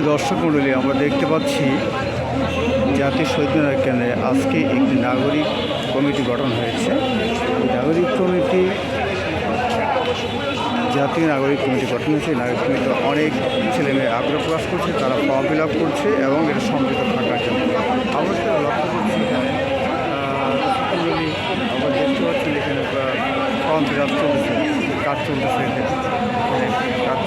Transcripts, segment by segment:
সুপ্রিয় দর্শক মণ্ডলী, আমরা দেখতে পাচ্ছি জাতীয় শহীদ মিনার কেন্দ্রে আজকে একটি নাগরিক কমিটি গঠন হয়েছে। নাগরিক কমিটি জাতীয় নাগরিক কমিটি গঠন হয়েছে। নাগরিক কমিটি অনেক ছেলে মেয়ে আগ্রহ প্রকাশ করছে, তারা ফর্ম ফিল আপ করছে এবং এটা সম্মিলিত থাকার জন্য। সেটা লক্ষ্য করছি। এখানে আমরা দেখতে পাচ্ছি এখানে ফর্ম ফিল আপ চলছে, কাজ চলতেছে। কাজ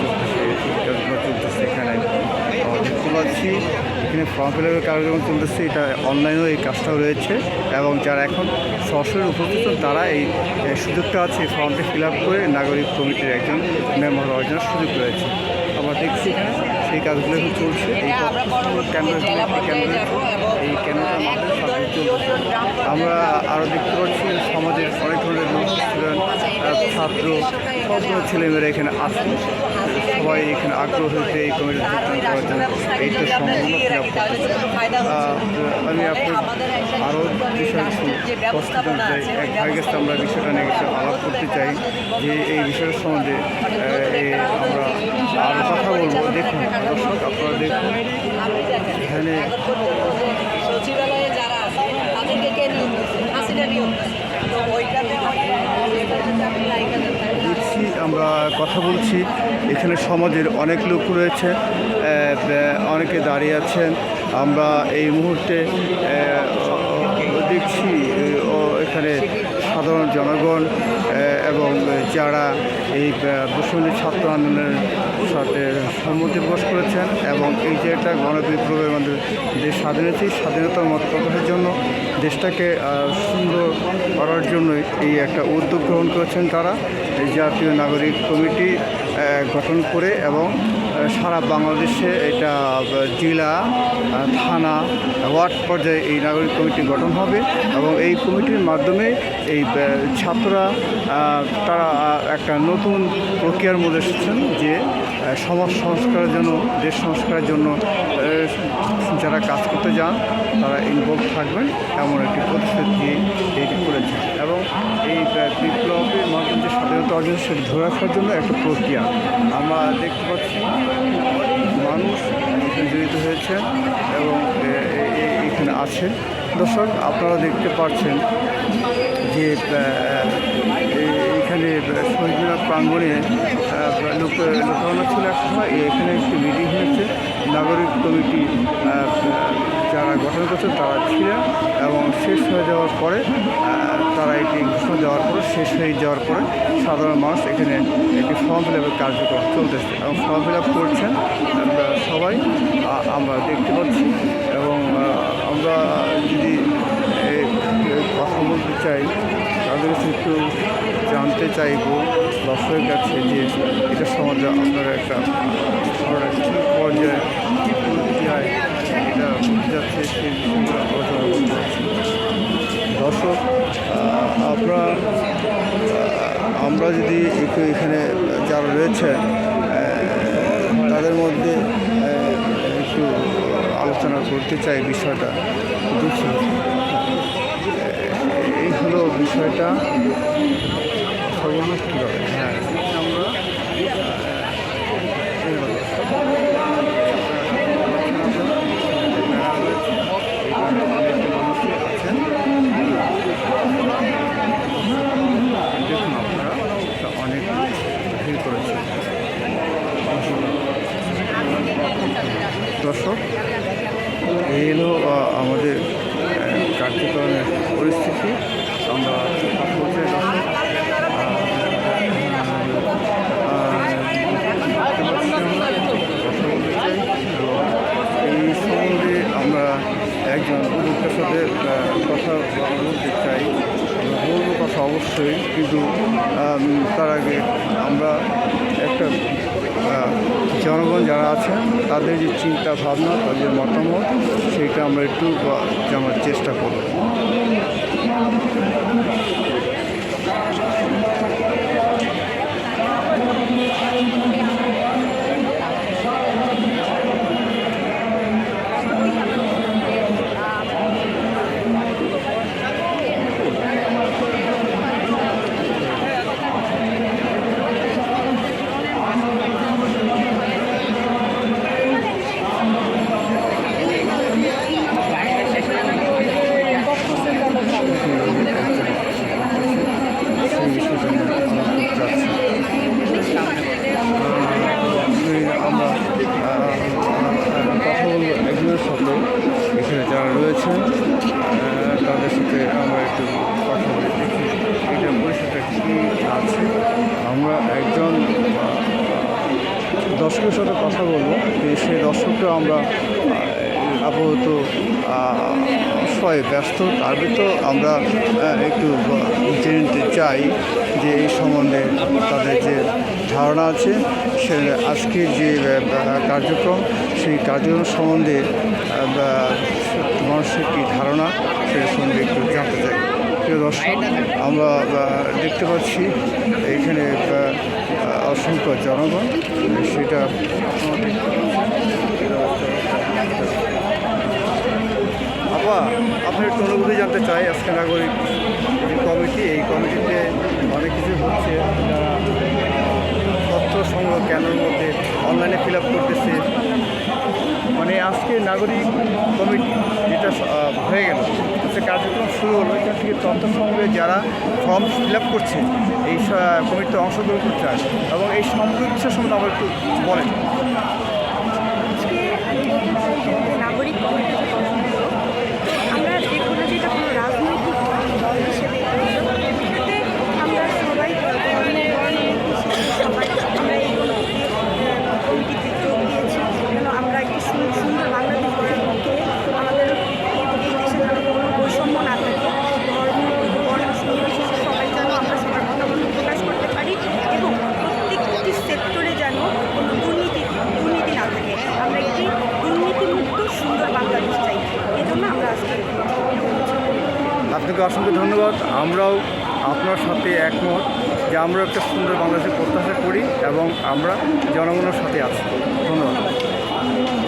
পাচ্ছি। এখানে ফর্ম ফিল আপের কার্যক্রম চলতেছে। এটা অনলাইনেও এই কাজটাও রয়েছে এবং যারা এখন সরাসরি উপস্থিত তারা এই সুযোগটা আছে এই ফর্মটি ফিল আপ করে নাগরিক কমিটির একজন মেম্বার হওয়ার জন্য সুযোগ রয়েছে। আমরা দেখছি এখানে সেই কাজগুলো এখন চলছে। এই ক্যামেরা এই ক্যামেরার মাধ্যমে সবকিছু চলছে আমরা আরও দেখতে পাচ্ছি সমাজের অনেক ধরনের স্টুডেন্ট ছাত্র সবগুলো ছেলেমেয়েরা এখানে আসছে সবাই এখানে আগ্রহ হয়েছে এই কমিটির যোগদান করার জন্য এই তো আমি আপনার আরও চাই। এক ভাইয়ের আমরা বিষয়টা নিয়ে কিছু আলাপ করতে চাই যে এই বিষয়টার সম্বন্ধে আমরা আরও কথা বলব। দেখুন, দর্শক, আপনারা দেখুন, এখানে কথা বলছি। এখানে সমাজের অনেক লোক রয়েছে অনেকে দাঁড়িয়ে আছেন। আমরা এই মুহূর্তে দেখছি এখানে সাধারণ জনগণ এবং যারা এই দুশমী ছাত্র আন্দোলনের সাথে সম্মতি প্রকাশ করেছেন এবং এই যে একটা গণবিপ্লবের মধ্যে দেশ স্বাধীনতা স্বাধীনতার মত প্রকাশের জন্য দেশটাকে সুন্দর করার জন্যই এই একটা উদ্যোগ গ্রহণ করেছেন তারা। এই জাতীয় নাগরিক কমিটি গঠন করে এবং সারা বাংলাদেশে এটা জেলা থানা, ওয়ার্ড পর্যায়ে এই নাগরিক কমিটি গঠন হবে এবং এই কমিটির মাধ্যমে এই ছাত্ররা তারা একটা নতুন প্রক্রিয়ার মধ্যে এসেছেন যে সমাজ সংস্কারের জন্য, দেশ সংস্কারের জন্য যারা কাজ করতে যান, তারা ইনভলভ থাকবেন এমন একটি প্রতিশ্রুতি এটি করেছেন। এবং এই বিপ্লবের মাধ্যমে যে স্বাধীনতা অর্জন সেটা ধরে রাখার জন্য একটা প্রক্রিয়া। আমরা দেখতে পাচ্ছি মানুষ জড়িত হয়েছে এবং এখানে আছে। দর্শক, আপনারা দেখতে পাচ্ছেন যে আহ, এ- এইখানে শহীদ মিনার প্রাঙ্গণে লোক লোকানো ছিল এক সময় এখানে একটি মিটিং হয়েছে। নাগরিক কমিটি যারা গঠন করছে তারা ছিলেন এবং শেষ হয়ে যাওয়ার পরে তারা এটি ঘোষণা দেওয়ার পরে শেষ হয়ে যাওয়ার পরে সাধারণ মানুষ এখানে একটি ফর্ম ফিল আপের কার্যক্রম চলতেছে এবং ফর্ম ফিল আপ করছেন সবাই আমরা দেখতে পাচ্ছি এবং আমরা যদি কথা বলতে চাই তাদের একটু জানতে চাইব দর্শকের কাছে যে এটা সমাজে আপনারা একটা আপনারা কী পর্যায়ে কী প্রক্রিয়ায় এটা যাচ্ছে সেই আলোচনা করতে দর্শক আপনারা আমরা যদি একটু এখানে যারা রয়েছে তাদের মধ্যে একটু আলোচনা করতে চাই বিষয়টা। দেখছি এই হলো বিষয়টা। সর্বনাশ কীভাবে হ্যাঁ। আমরা দেখুন আপনারা এটা অনেক ভিড় করেছে দর্শক এই হলো আহ, আমাদের আহ, কার্যক্রমের পরিস্থিতি আমরা বলতে দর্শক এই সম্বন্ধে আমরা আহ, কথা বলতে চাই বলব কথা অবশ্যই কিন্তু তার আগে আমরা একটা জনগণ যারা আছেন তাদের যে চিন্তা ভাবনা তাদের মতামত সেইটা আমরা একটু জানার চেষ্টা করব। দর্শকের সাথে কথা বলব। তো সেই দর্শককে আমরা আপাতত সবাই ব্যস্ত। তার ভিতর আমরা একটু জেনে চাই যে এই সম্বন্ধে তাদের যে ধারণা আছে সে আজকের যে কার্যক্রম সেই কার্যক্রম সম্বন্ধে মানুষের কী ধারণা সেটা সম্বন্ধে একটু জানতে চাই। প্রিয় দর্শক আমরা দেখতে পাচ্ছি আহ, অসংখ্য জনগণ, সেটা আবার আপনার একটু অনুভূতি জানতে চাই, আজকে নাগরিক যে কমিটি, এই কমিটিতে অনেক কিছু হচ্ছে, যারা তথ্য সংগ্রহ কেন্দ্রের মধ্যে অনলাইনে ফিল আপ করতেছে মানে আজকে নাগরিক কমিটি যেটা হয়ে গেল, সে কার্যক্রম শুরু হলো। এখান থেকে তথ্য সংগ্রহে যারা ফর্ম ফিল আপ করছে, এই কমিটিতে অংশগ্রহণ করতে হয় এবং এই বিষয় সম্বন্ধে আমার একটু বলেন আজকে আমাদের নাগরিক কমিটি যে গঠন হলো, আমরা দেখব না যে এটা কোনো রাজনৈতিক দল হিসেবে এটাতে আমরা সবাই ধর্মের সবাই আমরা এই কমিটিতে যোগ দিয়েছি যেন আমরা একটি সু- সুন্দর বাংলাদেশ গড়ে তুলতে আমাদের এই দেশে যেন কোনো বৈষম্য না থাকে ধর্ম বর্ণ নির্বিশেষে সবাই যেন আমরা সবার মতামত প্রকাশ করতে পারি এবং প্রত্যেকটি সেক্টরে যেন কোনো দুর্নীতি দুর্নীতি না থাকে আমরা একটি দুর্নীতিমুক্ত সুন্দর বাংলাদেশ চাই এই জন্য আমরা আজকে আপনাকে অসংখ্য ধন্যবাদ। আমরাও আপনার সাথে একমত যে আমরা একটা সুন্দর বাংলাদেশের প্রত্যাশা করি এবং আমরা জনগণের সাথে আছি। ধন্যবাদ।